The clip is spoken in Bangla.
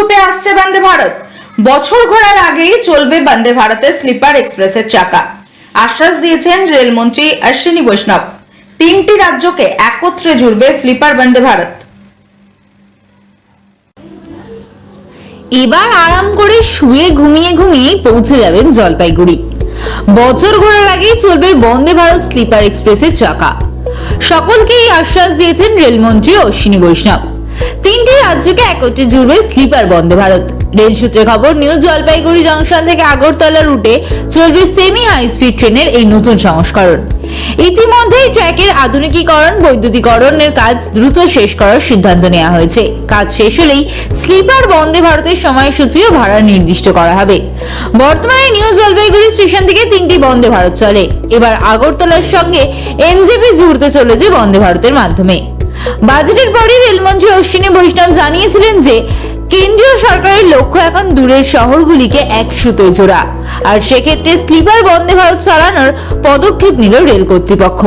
রূপে আসছে বন্দে ভারত। বছর ঘোরার আগেই চলবে বন্দে ভারতের স্লিপার এক্সপ্রেসের চাকা। আশ্বাস দিয়েছেন রেলমন্ত্রী অশ্বিনী বৈষ্ণব। তিনটি রাজ্যকে একত্রে জুড়বে স্লিপার বন্দে ভারত। এবার আরাম করে শুয়ে ঘুমিয়ে ঘুমিয়ে পৌঁছে যাবেন জলপাইগুড়ি। বছর ঘোরার আগেই চলবে বন্দে ভারত স্লিপার এক্সপ্রেসের চাকা। সকলকেই আশ্বাস দিয়েছেন রেলমন্ত্রী অশ্বিনী বৈষ্ণব। তিনটি রাজ্যকে একত্রে জুড়বে স্লিপার বন্দে ভারত। রেল সূত্রে খবর, নিউ জলপাইগুড়ি জংশন থেকে আগরতলা রুটে চলবে সেমি হাই স্পিড ট্রেনের এই নতুন সংস্করণ। ইতিমধ্যেই ট্র্যাকের আধুনিকীকরণ, বৈদ্যুতিকরণের কাজ দ্রুত শেষ করার সিদ্ধান্ত নেওয়া হয়েছে। কাজ শেষ হলেই স্লিপার বন্দে ভারতের সময়সূচি ও ভাড়া নির্দিষ্ট করা হবে। বর্তমানে নিউ জলপাইগুড়ি স্টেশন থেকে তিনটি বন্দে ভারত চলে। এবার আগরতলার সঙ্গে এনজেপি জুড়তে চলেছে বন্দে ভারতের মাধ্যমে। বাজেটের পরই রেলমন্ত্রী অশ্বিনী বৈষ্ণব জানিয়েছিলেন যে কেন্দ্রীয় সরকারের লক্ষ্য এখন দূরের শহরগুলিকে এক সুতোয় জোড়া। আর সেক্ষেত্রে স্লিপার বন্দে ভারত চালানোর পদক্ষেপ নিল রেল কর্তৃপক্ষ।